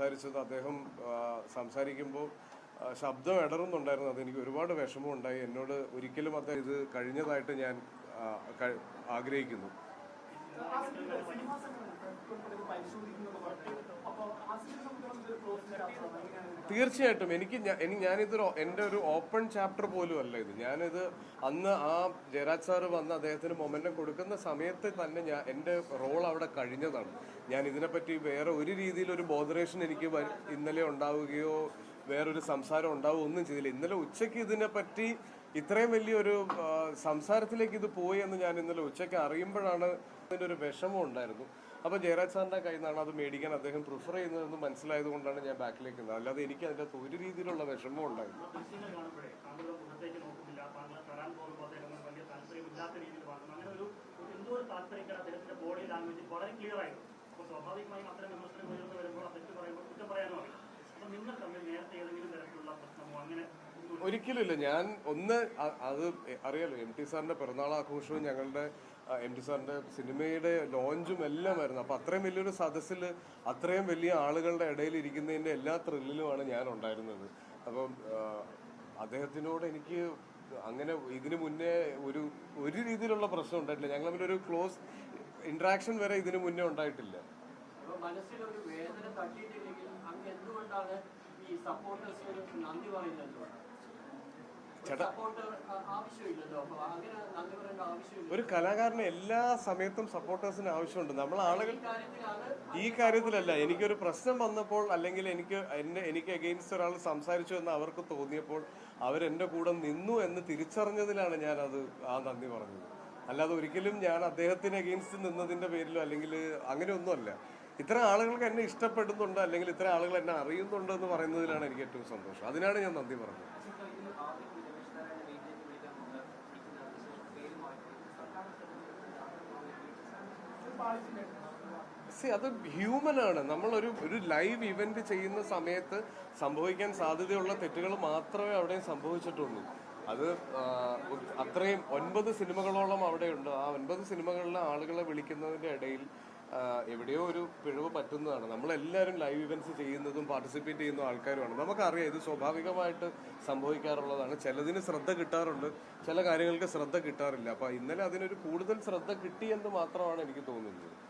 സംസാരിച്ചത് അദ്ദേഹം സംസാരിക്കുമ്പോൾ ശബ്ദം ഇടറുന്നുണ്ടായിരുന്നു അതെനിക്ക് ഒരുപാട് വിഷമം ഉണ്ടായി എന്നോട് ഒരിക്കലും അദ്ദേഹം ഇത് കഴിഞ്ഞതായിട്ട് ഞാൻ ആഗ്രഹിക്കുന്നു എനിക്ക് ഞാ- എനിക്ക് ഞാനിതൊരു എന്റെ ഒരു ഓപ്പൺ ചാപ്റ്റർ പോലും അല്ല ഇത്. ഞാനിത് അന്ന് ആ ജയരാജ് സാറ് വന്ന് അദ്ദേഹത്തിന് മൊമെന്റം കൊടുക്കുന്ന സമയത്ത് തന്നെ ഞാൻ എന്റെ റോൾ അവിടെ കഴിഞ്ഞതാണ്. ഞാൻ ഇതിനെപ്പറ്റി വേറെ ഒരു രീതിയിൽ ഒരു ബോധറേഷൻ എനിക്ക് ഇന്നലെ ഉണ്ടാവുകയോ വേറൊരു സംസാരം ഉണ്ടാവുകയോ ഒന്നും ചെയ്തില്ല. ഇന്നലെ ഉച്ചയ്ക്ക് ഇതിനെപ്പറ്റി ഇത്രയും വലിയൊരു സംസാരത്തിലേക്ക് ഇത് പോയി എന്ന് ഞാൻ ഇന്നലെ ഉച്ചയ്ക്ക് അറിയുമ്പോഴാണ് അതിന്റെ ഒരു വിഷമം ഉണ്ടായിരുന്നു. അപ്പോൾ ജയരാജ് സാറിന്റെ കയ്യിൽ നിന്നാണ് അത് മേടിക്കാൻ അദ്ദേഹം പ്രിഫർ ചെയ്യുന്നതെന്ന് മനസ്സിലായത് കൊണ്ടാണ് ഞാൻ ബാക്കിലേക്ക് നിന്നത്. അല്ലാതെ എനിക്ക് അതിന്റെ ഒരു രീതിയിലുള്ള വിഷമം ഉണ്ടായിരുന്നു സ്വാഭാവികമായും നേരത്തെ പ്രശ്നമോ ഒരിക്കലുമില്ല. ഞാൻ ഒന്ന് അത് അറിയാലോ എം ടി സാറിന്റെ പിറന്നാൾ ആഘോഷവും ഞങ്ങളുടെ എം ടി സാറിന്റെ സിനിമയുടെ ലോഞ്ചും എല്ലാമായിരുന്നു. അപ്പൊ അത്രയും വലിയൊരു സദസ്സിൽ അത്രയും വലിയ ആളുകളുടെ ഇടയിൽ ഇരിക്കുന്നതിന്റെ എല്ലാ ത്രില്ലിലുമാണ് ഞാൻ ഉണ്ടായിരുന്നത്. അപ്പം അദ്ദേഹത്തിനോട് എനിക്ക് അങ്ങനെ ഇതിനു മുന്നേ ഒരു ഒരു രീതിയിലുള്ള പ്രശ്നം ഉണ്ടായിട്ടില്ല. ഞങ്ങൾ തമ്മിൽ ഒരു ക്ലോസ് ഇന്ററാക്ഷൻ വരെ ഇതിനു മുന്നേ ഉണ്ടായിട്ടില്ല. മനസ്സിലൊരു വേദന എന്തുകൊണ്ടാണ് ഈ സപ്പോർട്ടേഴ്സിന് നന്ദി പറയുന്നത്? ഒരു കലാകാരന് എല്ലാ സമയത്തും സപ്പോർട്ടേഴ്സിന് ആവശ്യമുണ്ട്. നമ്മൾ ആളുകൾ ഈ കാര്യത്തിലല്ല എനിക്കൊരു പ്രശ്നം വന്നപ്പോൾ അല്ലെങ്കിൽ എനിക്ക് എന്നെ എനിക്ക് അഗെയിൻസ്റ്റ് ഒരാൾ സംസാരിച്ചു എന്ന് അവർക്ക് തോന്നിയപ്പോൾ അവരെന്റെ കൂടെ നിന്നു എന്ന് തിരിച്ചറിഞ്ഞതിലാണ് ഞാൻ അത് ആ നന്ദി പറഞ്ഞത്. അല്ലാതെ ഒരിക്കലും ഞാൻ അദ്ദേഹത്തിന് അഗെയിൻസ്റ്റ് നിന്നതിന്റെ പേരിലോ അല്ലെങ്കിൽ അങ്ങനെയൊന്നുമല്ല. ഇത്ര ആളുകൾക്ക് എന്നെ ഇഷ്ടപ്പെടുന്നുണ്ട് അല്ലെങ്കിൽ ഇത്ര ആളുകൾ എന്നെ അറിയുന്നുണ്ട് എന്ന് പറയുന്നതിലാണ് എനിക്ക് ഏറ്റവും സന്തോഷം. അതിനാണ് ഞാൻ നന്ദി പറഞ്ഞത്. സി അത് ആണ്. നമ്മളൊരു ഒരു ലൈവ് ഇവന്റ് ചെയ്യുന്ന സമയത്ത് സംഭവിക്കാൻ സാധ്യതയുള്ള തെറ്റുകൾ മാത്രമേ അവിടെ സംഭവിച്ചിട്ടുള്ളൂ. അത് അത്രയും ഒൻപത് സിനിമകളോളം അവിടെയുണ്ട്. ആ ഒൻപത് സിനിമകളിലെ ആളുകളെ വിളിക്കുന്നതിന്റെ ഇടയിൽ എവിടെയോ ഒരു പിഴവ് പറ്റുന്നതാണ്. നമ്മളെല്ലാവരും ലൈവ് ഇവന്റ്സ് ചെയ്യുന്നതും പാർട്ടിസിപ്പേറ്റ് ചെയ്യുന്ന ആൾക്കാരുമാണ്. നമുക്കറിയാം ഇത് സ്വാഭാവികമായിട്ട് സംഭവിക്കാറുള്ളതാണ്. ചിലതിന് ശ്രദ്ധ കിട്ടാറുണ്ട്. ചില കാര്യങ്ങൾക്ക് ശ്രദ്ധ കിട്ടാറില്ല. അപ്പോൾ ഇന്നലെ അതിനൊരു കൂടുതൽ ശ്രദ്ധ കിട്ടിയെന്ന് മാത്രമാണ് എനിക്ക് തോന്നുന്നത്.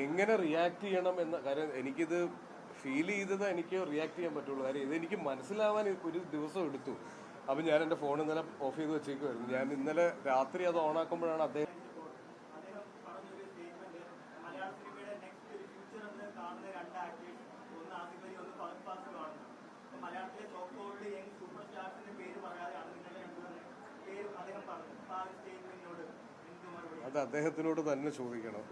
എങ്ങനെ റിയാക്ട് ചെയ്യണം എന്ന കാര്യം എനിക്കിത് ഫീൽ ചെയ്തത് എനിക്ക് റിയാക്ട് ചെയ്യാൻ പറ്റുള്ളൂ. കാര്യം ഇത് എനിക്ക് മനസ്സിലാവാൻ ഒരു ദിവസം എടുത്തു. അപ്പൊ ഞാൻ എന്റെ ഫോൺ ഇന്നലെ ഓഫ് ചെയ്ത് വെച്ചേക്കുമായിരുന്നു ഞാൻ ഇന്നലെ രാത്രി അത് ഓണാക്കുമ്പോഴാണ് അദ്ദേഹം മലയാളത്തിലെ സൂപ്പർ സ്റ്റാർസിന്റെ പേര് പേര് അദ്ദേഹം അത് അദ്ദേഹത്തിനോട് തന്നെ ചോദിക്കണം.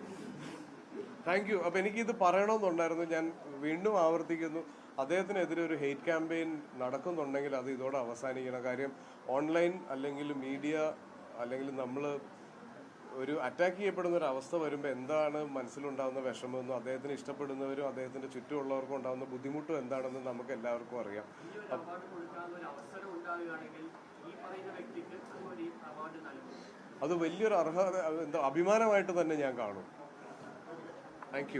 താങ്ക് യു അപ്പൊ എനിക്ക് ഇത് പറയണമെന്നുണ്ടായിരുന്നു. ഞാൻ വീണ്ടും ആവർത്തിക്കുന്നു. അദ്ദേഹത്തിനെതിരെ ഒരു ഹെയ്റ്റ് ക്യാമ്പയിൻ നടക്കുന്നുണ്ടെങ്കിൽ അത് ഇതോടെ അവസാനിക്കണം. കാര്യം ഓൺലൈൻ അല്ലെങ്കിൽ മീഡിയ അല്ലെങ്കിൽ നമ്മൾ ഒരു അറ്റാക്ക് ചെയ്യപ്പെടുന്ന ഒരു അവസ്ഥ വരുമ്പോൾ എന്താണ് മനസ്സിലുണ്ടാകുന്ന വിഷമമെന്നും അദ്ദേഹത്തിന് ഇഷ്ടപ്പെടുന്നവരും അദ്ദേഹത്തിന്റെ ചുറ്റുമുള്ളവർക്കും ഉണ്ടാകുന്ന ബുദ്ധിമുട്ടും എന്താണെന്ന് നമുക്ക് എല്ലാവർക്കും അറിയാം. അത് വലിയൊരു അർഹത എന്താ അഭിമാനമായിട്ട് തന്നെ ഞാൻ കാണും. Thank you